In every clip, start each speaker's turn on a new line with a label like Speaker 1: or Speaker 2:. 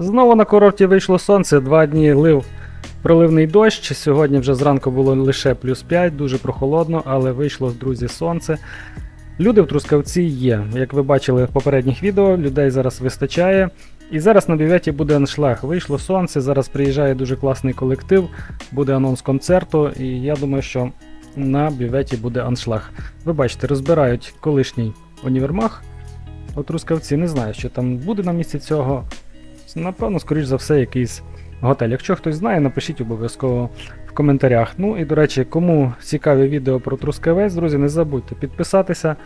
Speaker 1: Знову на курорті вийшло сонце, два дні лив проливний дощ. Сьогодні вже зранку було лише плюс 5, дуже прохолодно, але вийшло, друзі, сонце. Люди в Трускавці є. Як ви бачили в попередніх відео, людей зараз вистачає. І зараз на бюветі буде аншлаг. Вийшло сонце, зараз приїжджає дуже класний колектив, буде анонс концерту, і я думаю, що на бюветі буде аншлаг. Ви бачите, розбирають колишній універмаг. У Трускавці не знаю, що там буде на місці цього. Напевно, скоріш за все, якийсь готель. Якщо хтось знає, напишіть обов'язково в коментарях. Ну і до речі, кому цікаві відео про Трускавець, друзі, не забудьте підписатися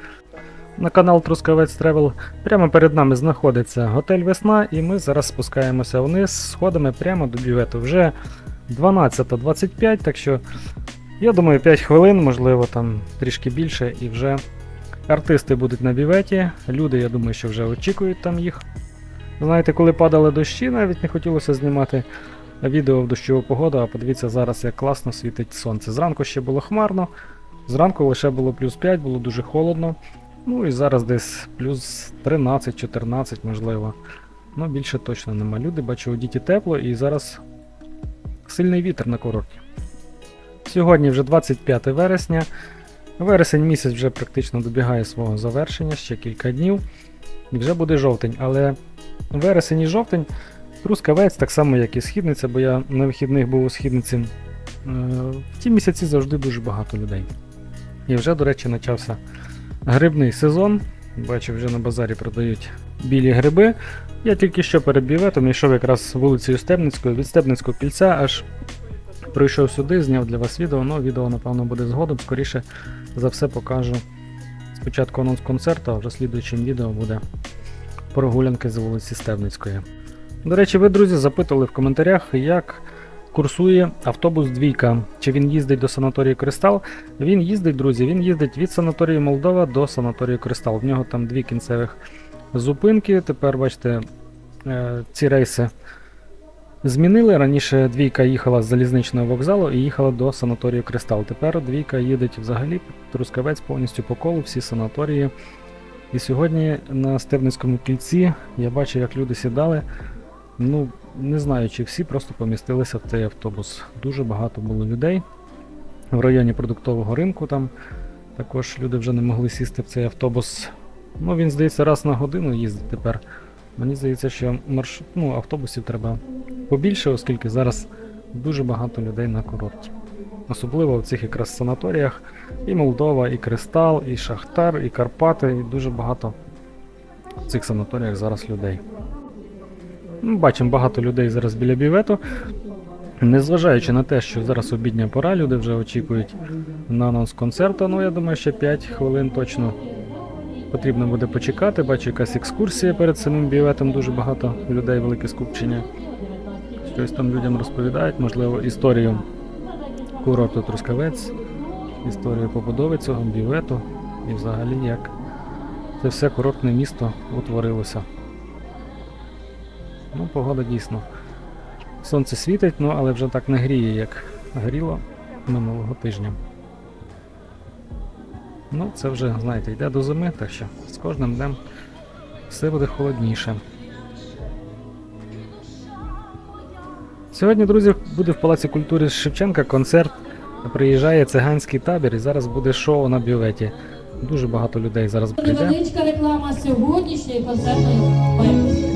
Speaker 1: на канал Трускавець Тревел. Прямо перед нами знаходиться готель Весна, і ми зараз спускаємося вниз сходами прямо до бювету. Вже 12.25, так що я думаю, 5 хвилин, можливо, там трішки більше, і вже артисти будуть на бюветі. Люди, я думаю, що вже очікують там їх. Знаєте, коли падали дощі, навіть не хотілося знімати відео в дощову погоду, а подивіться зараз, як класно світить сонце. Зранку ще було хмарно, зранку лише було плюс 5, було дуже холодно. Ну і зараз десь плюс 13-14, можливо. Ну, більше точно нема. Люди, бачу, у діті тепло і зараз сильний вітер на курорті. Сьогодні вже 25 вересня. Вересень місяць вже практично добігає свого завершення, ще кілька днів. І вже буде жовтень, але вересень і жовтень Трускавець, так само як і східниця, бо я на вихідних був у східниці. е, В ті місяці завжди дуже багато людей. І вже, до речі, почався грибний сезон. Бачу, вже на базарі продають білі гриби. Я тільки що перед біветом йшов якраз вулицею Стебницькою, від Стебницького кільця аж прийшов сюди, зняв для вас відео. Ну, відео, напевно, буде згодом. Скоріше за все покажу спочатку анонс концерту, а вже слідуючим відео буде прогулянки з вулиці Стебницької. До речі, ви, друзі, запитували в коментарях, як курсує автобус Двійка. Чи він їздить до санаторію Кристал? Він їздить, друзі, він їздить від санаторію Молдова до санаторію Кристал. В нього там дві кінцевих зупинки. Тепер, бачите, е, ці рейси змінили. Раніше двійка їхала з залізничного вокзалу і їхала до санаторію Кристал. Тепер двійка їде взагалі Трускавець повністю по колу, всі санаторії. І сьогодні на Стебницькому кільці я бачу, як люди сідали. Ну, не знаю, чи всі просто помістилися в цей автобус. Дуже багато було людей. В районі продуктового ринку там також люди вже не могли сісти в цей автобус. Ну, він, здається, раз на годину їздить тепер. Мені здається, що маршрут, ну, автобусів треба побільше, оскільки зараз дуже багато людей на курорті. Особливо в цих якраз санаторіях. І Молдова, і Кристал, і Шахтар, і Карпати, і дуже багато в цих санаторіях зараз людей. Ну, Бачимо багато людей зараз біля бівету. Незважаючи на те, що зараз обідня пора, люди вже очікують на анонс концерту. Ну, я думаю, ще 5 хвилин точно потрібно буде почекати. Бачу якась екскурсія перед самим біветом, дуже багато людей, велике скупчення. Щось там людям розповідають, можливо, історію курорту Трускавець, історію побудови цього бівету і взагалі як це все курортне місто утворилося. Ну, погода дійсно. Сонце світить, ну але вже так не гріє, як гріло минулого тижня. Ну, це вже, знаєте, йде до зими, так що з кожним днем все буде холодніше. Сьогодні, друзі, буде в Палаці культури Шевченка концерт. Приїжджає циганський табір і зараз буде шоу на бюветі. Дуже багато людей зараз прийде.
Speaker 2: Невеличка реклама сьогоднішньої концертної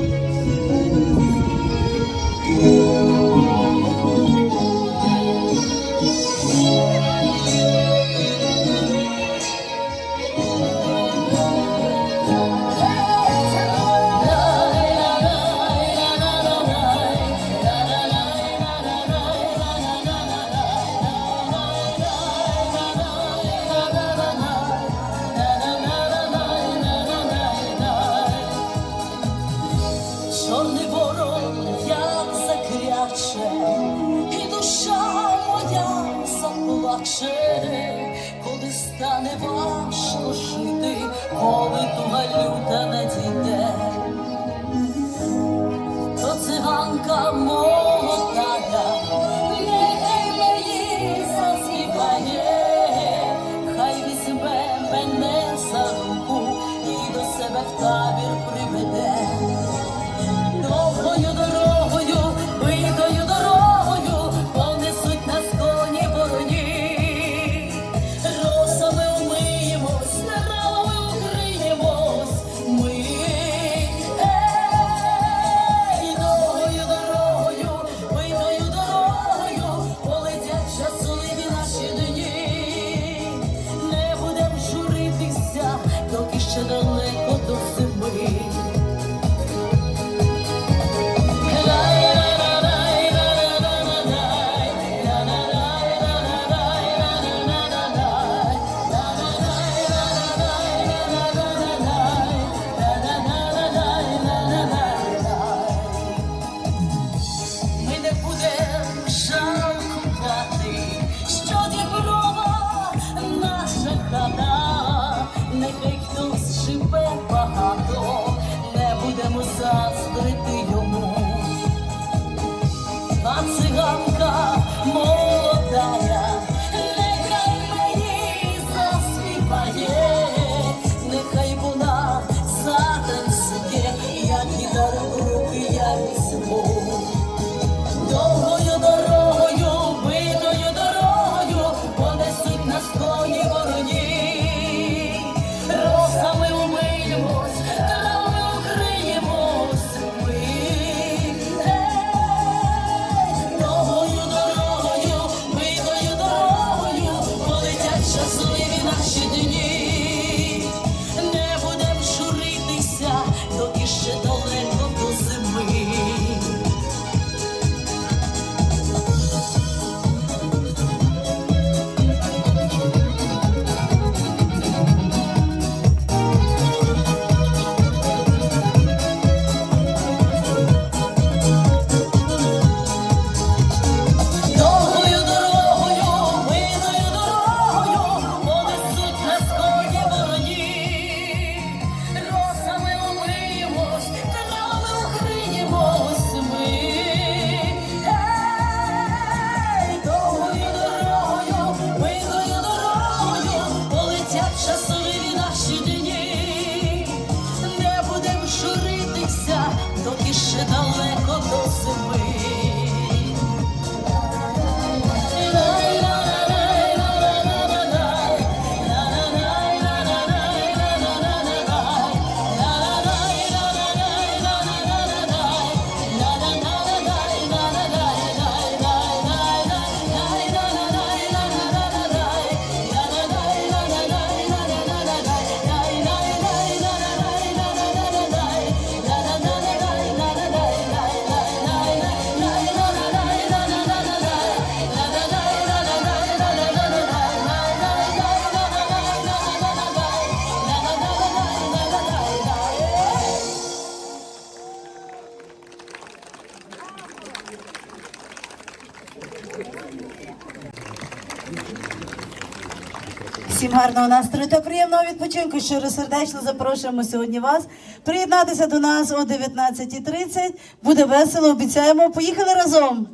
Speaker 2: Всім гарного настрою та приємного відпочинку. Щиро сердечно запрошуємо сьогодні вас приєднатися до нас о 19.30. Буде весело, обіцяємо. Поїхали разом.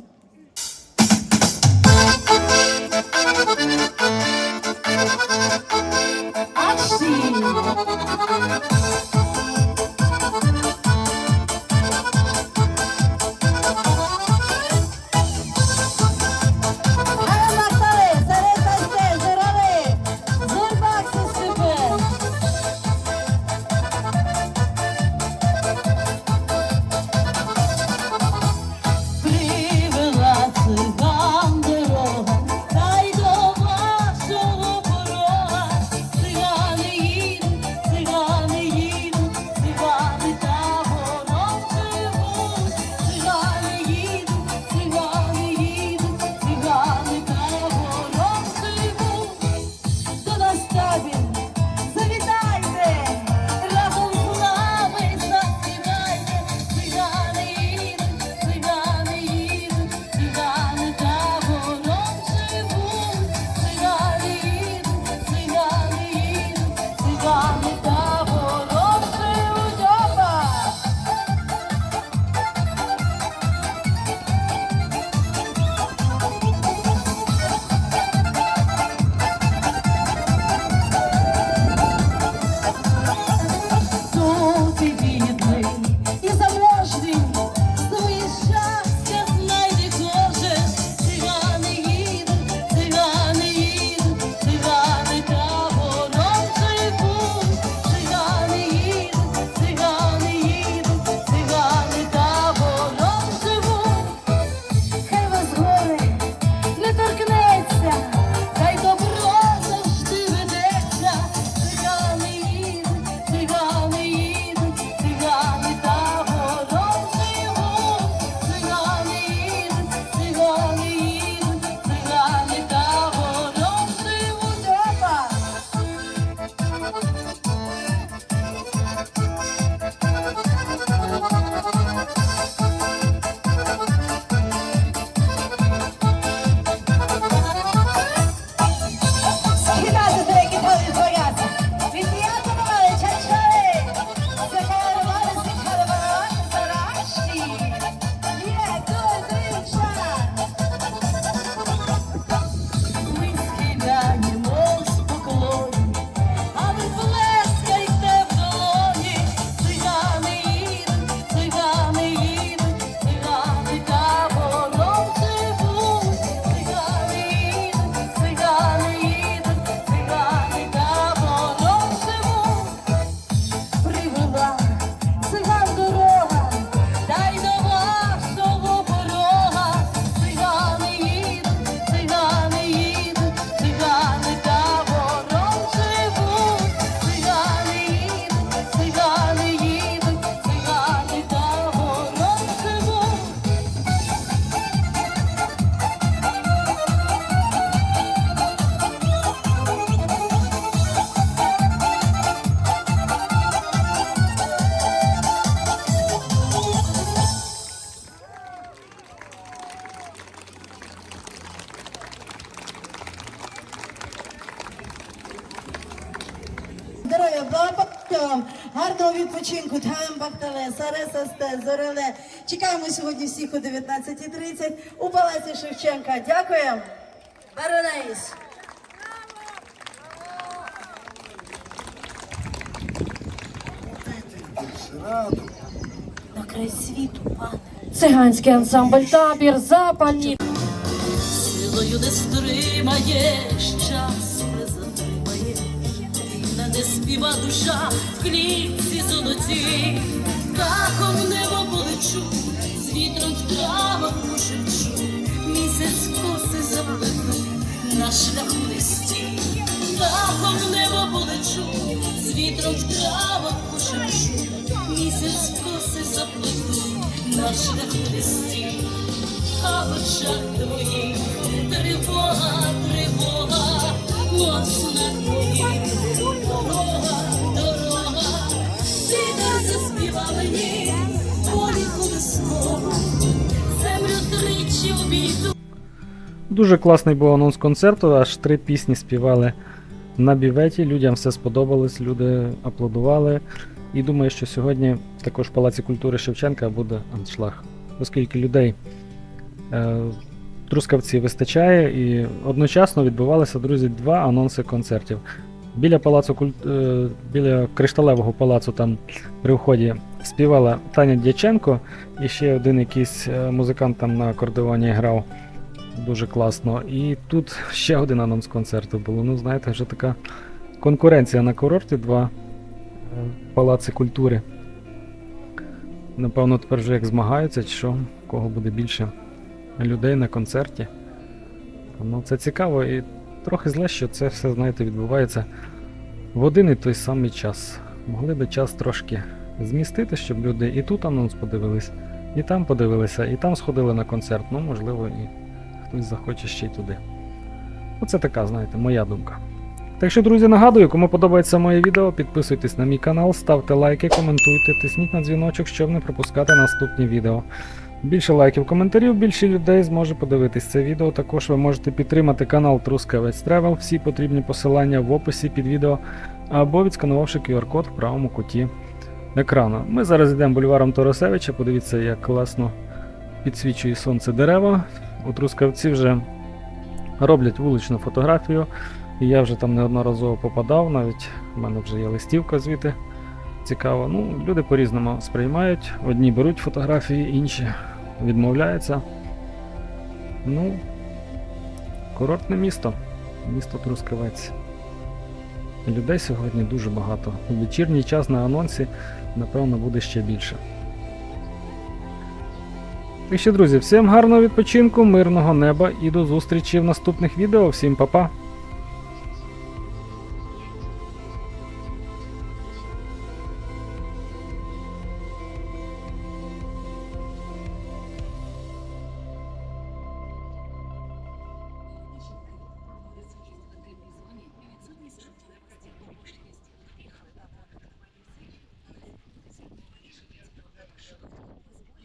Speaker 2: Anahtarı, саресасте, зореле. Чекаємо сьогодні всіх о 19.30 у Палаці Шевченка. Дякуємо. Баронейс. На край світу, пане.
Speaker 3: Циганський ансамбль табір запальні.
Speaker 4: Силою не стримаєш, час не затримаєш, не співа душа в клітці золоті, Птахом небо полечу, з вітром в травах місяць коси заплету на шляху листі, Птахом в небо полечу, з вітром в травах місяць коси заплету на шляху листі. А в очах твоїх тривога, тривога, моцна твоїх дорога, дорога,
Speaker 1: Дуже класний був анонс концерту, аж три пісні співали на біветі. Людям все сподобалось, люди аплодували. І думаю, що сьогодні також в Палаці культури Шевченка буде аншлаг, оскільки людей е, Трускавці вистачає, і одночасно відбувалися, друзі, два анонси концертів. Біля палацу культ... е, біля кришталевого палацу там при вході співала Таня Дяченко, і ще один якийсь е, музикант там на акордеоні грав. Дуже класно. І тут ще один анонс концерту було. Ну, знаєте, вже така конкуренція на курорті, два е, палаци культури. Напевно, тепер вже як змагаються, чи що, кого буде більше людей на концерті. Ну, це цікаво і трохи зле, що це все, знаєте, відбувається в один і той самий час. Могли би час трошки змістити, щоб люди і тут анонс подивились, і там подивилися, і там сходили на концерт. Ну, можливо, і хтось захоче ще й туди. Оце така, знаєте, моя думка. Так що, друзі, нагадую, кому подобається моє відео, підписуйтесь на мій канал, ставте лайки, коментуйте, тисніть на дзвіночок, щоб не пропускати наступні відео. Більше лайків, коментарів, більше людей зможе подивитись це відео. Також ви можете підтримати канал Трускавець Тревел. Всі потрібні посилання в описі під відео або відсканувавши QR-код в правому куті екрану. Ми зараз йдемо бульваром Торосевича. Подивіться, як класно підсвічує сонце дерева. У Трускавці вже роблять вуличну фотографію. І я вже там неодноразово попадав, навіть в мене вже є листівка звідти. Цікаво. Ну, люди по-різному сприймають. Одні беруть фотографії, інші відмовляються. Ну, курортне місто. Місто Трускавець. Людей сьогодні дуже багато. У вечірній час на анонсі, напевно, буде ще більше. Так що, друзі, всім гарного відпочинку, мирного неба і до зустрічі в наступних відео. Всім па-па!